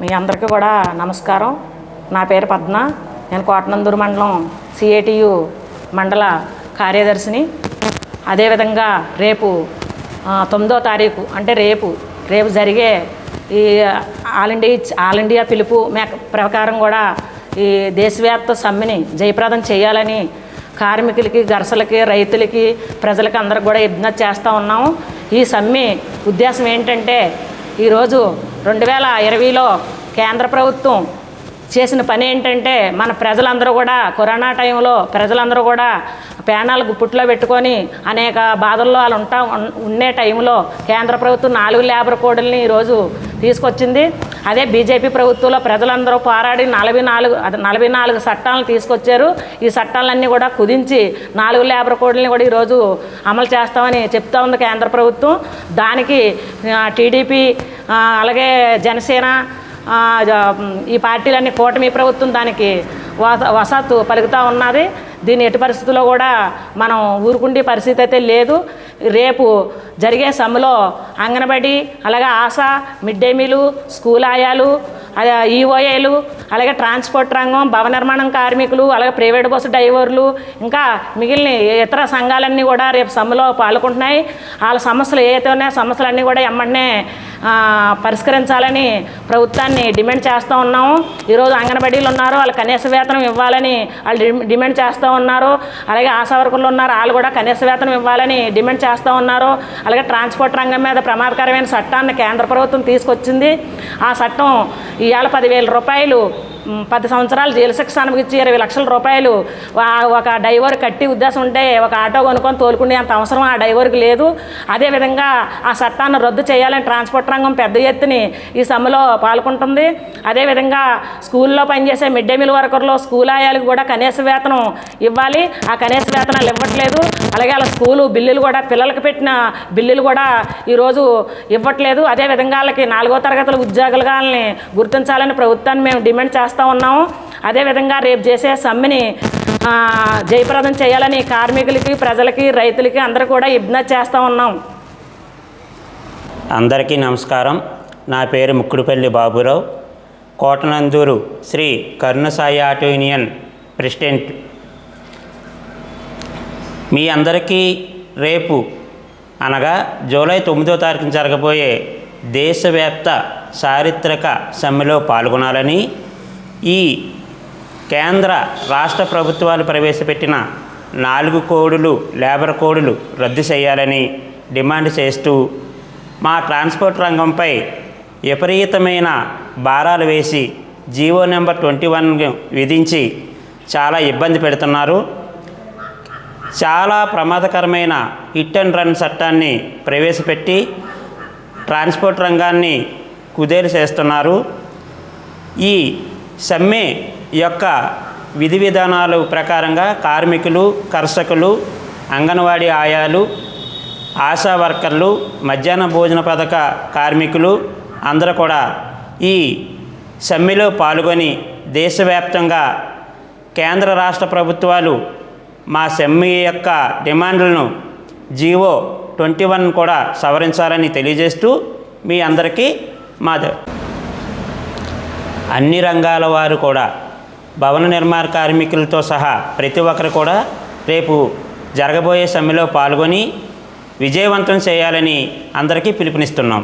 మీ అందరికీ కూడా నమస్కారం. నా పేరు పద్మ. నేను కోటనందూరు మండలం సిఏటియు మండల కార్యదర్శిని. అదేవిధంగా రేపు తొమ్మిదో తారీఖు అంటే రేపు రేపు జరిగే ఈ ఆల్ ఇండియా ఆల్ ఇండియా పిలుపు మేక ప్రకారం కూడా ఈ దేశవ్యాప్త సమ్మెని జయప్రదం చేయాలని కార్మికులకి గరసలకి రైతులకి ప్రజలకి అందరికి కూడా విజ్ఞప్తి చేస్తూ ఉన్నాము. ఈ సమ్మె ఉద్దేశం ఏంటంటే ఈరోజు రెండు వేల ఇరవైలో కేంద్ర ప్రభుత్వం చేసిన పని ఏంటంటే మన ప్రజలందరూ కూడా కరోనా టైంలో ప్రజలందరూ కూడా పేనాలు గుప్పుట్లో పెట్టుకొని అనేక బాధల్లో వాళ్ళు ఉంటా ఉన్- ఉండే టైంలో కేంద్ర ప్రభుత్వం నాలుగు లేబర్ కోడ్లని ఈరోజు తీసుకొచ్చింది. అదే బీజేపీ ప్రభుత్వంలో ప్రజలందరూ పోరాడి నలభై నాలుగు నలభై నాలుగు చట్టాలను తీసుకొచ్చారు. ఈ చట్టాలన్నీ కూడా కుదించి నాలుగు లేబర్ కోడ్లని కూడా ఈరోజు అమలు చేస్తామని చెప్తా ఉంది కేంద్ర ప్రభుత్వం. దానికి టీడీపీ అలాగే జనసేన ఈ పార్టీలన్నీ కూటమి ప్రభుత్వం దానికి వస వసతు పలుకుతూ ఉన్నది. దీని ఎటు పరిస్థితుల్లో కూడా మనం ఊరుకుండే పరిస్థితి అయితే లేదు. రేపు జరిగే సమ్మెలో అంగన్వాడీ అలాగే ఆశా మిడ్ డే మీలు స్కూల్ ఆయాలు ఈఓఏలు అలాగే ట్రాన్స్పోర్ట్ రంగం భవన నిర్మాణం కార్మికులు అలాగే ప్రైవేట్ బస్సు డ్రైవర్లు ఇంకా మిగిలిన ఇతర సంఘాలన్నీ కూడా రేపు సమ్మెలో పాల్గొంటున్నాయి. వాళ్ళ సమస్యలు ఏవైతే ఉన్నాయో సమస్యలన్నీ కూడా ఎమ్మటనే పరిష్కరించాలని ప్రభుత్వాన్ని డిమాండ్ చేస్తూ ఉన్నాము. ఈరోజు అంగన్వాడీలు ఉన్నారు వాళ్ళు కనీస వేతనం ఇవ్వాలని వాళ్ళు డిమాండ్ చేస్తూ ఉన్నారు. అలాగే ఆశావర్కులు ఉన్నారు వాళ్ళు కూడా కనీస వేతనం ఇవ్వాలని డిమాండ్ చేస్తూ ఉన్నారు. అలాగే ట్రాన్స్పోర్ట్ రంగం మీద ప్రమాదకరమైన చట్టాన్ని కేంద్ర ప్రభుత్వం తీసుకొచ్చింది. ఆ చట్టం ఇవాళ పదివేల రూపాయలు పది సంవత్సరాలు జైలు శిక్ష అనుభవించి ఇరవై లక్షల రూపాయలు ఒక డైవర్ కట్టి ఉద్దేశం ఉంటే ఒక ఆటో కొనుక్కొని తోలుకునే అంత అవసరం ఆ డైవర్కి లేదు. అదేవిధంగా ఆ చట్టాన్ని రద్దు చేయాలని ట్రాన్స్పోర్ట్ రంగం పెద్ద ఎత్తుని ఈ సమ్మెలో పాల్గొంటుంది. అదేవిధంగా స్కూల్లో పనిచేసే మిడ్ డే మీల్ వర్కర్లు స్కూల్ ఆయాలకు కూడా కనీస వేతనం ఇవ్వాలి. ఆ కనీస వేతనాలు ఇవ్వట్లేదు. అలాగే వాళ్ళ స్కూలు బిల్లులు కూడా పిల్లలకు పెట్టిన బిల్లులు కూడా ఈరోజు ఇవ్వట్లేదు. అదేవిధంగా వాళ్ళకి నాలుగో తరగతుల ఉద్యోగులుగా వాళ్ళని గుర్తించాలని ప్రభుత్వాన్ని మేము డిమాండ్ చేస్తాం ఉన్నాము. అదేవిధంగా రేపు చేసే సమ్మెని జయప్రదం చేయాలని కార్మికులకి ప్రజలకి రైతులకి అందరూ కూడా విజ్ఞప్తి చేస్తూ ఉన్నాం. అందరికీ నమస్కారం. నా పేరు Mukkudupalli Baburao. Kotananduru Shri Karunasai auto union president. మీ అందరికీ రేపు అనగా జూలై తొమ్మిదో తారీఖున జరగబోయే దేశవ్యాప్త చారిత్రక సమ్మెలో పాల్గొనాలని ఈ కేంద్ర రాష్ట్ర ప్రభుత్వాలు ప్రవేశపెట్టిన నాలుగు కోడులు లేబర్ కోడులు రద్దు చేయాలని డిమాండ్ చేస్తూ మా ట్రాన్స్పోర్ట్ రంగంపై విపరీతమైన భారాలు వేసి జీవో నెంబర్ ట్వంటీ వన్ విధించి చాలా ఇబ్బంది పెడుతున్నారు. చాలా ప్రమాదకరమైన హిట్ అండ్ రన్ చట్టాన్ని ప్రవేశపెట్టి ట్రాన్స్పోర్ట్ రంగాన్ని కుదేలు చేస్తున్నారు. ఈ సమ్మె యొక్క విధి విధానాలు ప్రకారంగా కార్మికులు కర్షకులు అంగన్వాడీ ఆయాలు ఆశా వర్కర్లు మధ్యాహ్న భోజన పథక కార్మికులు అందరూ కూడా ఈ సమ్మెలో పాల్గొని దేశవ్యాప్తంగా కేంద్ర రాష్ట్ర ప్రభుత్వాలు మా సమ్మె యొక్క డిమాండ్లను జీవో ట్వంటీ వన్ కూడా సవరించాలని తెలియజేస్తూ మీ అందరికీ మాది అన్ని రంగాల వారు కూడా భవన నిర్మాణ కార్మికులతో సహా ప్రతి ఒక్కరు కూడా రేపు జరగబోయే సమ్మెలో పాల్గొని విజయవంతం చేయాలని అందరికీ పిలుపునిస్తున్నాం.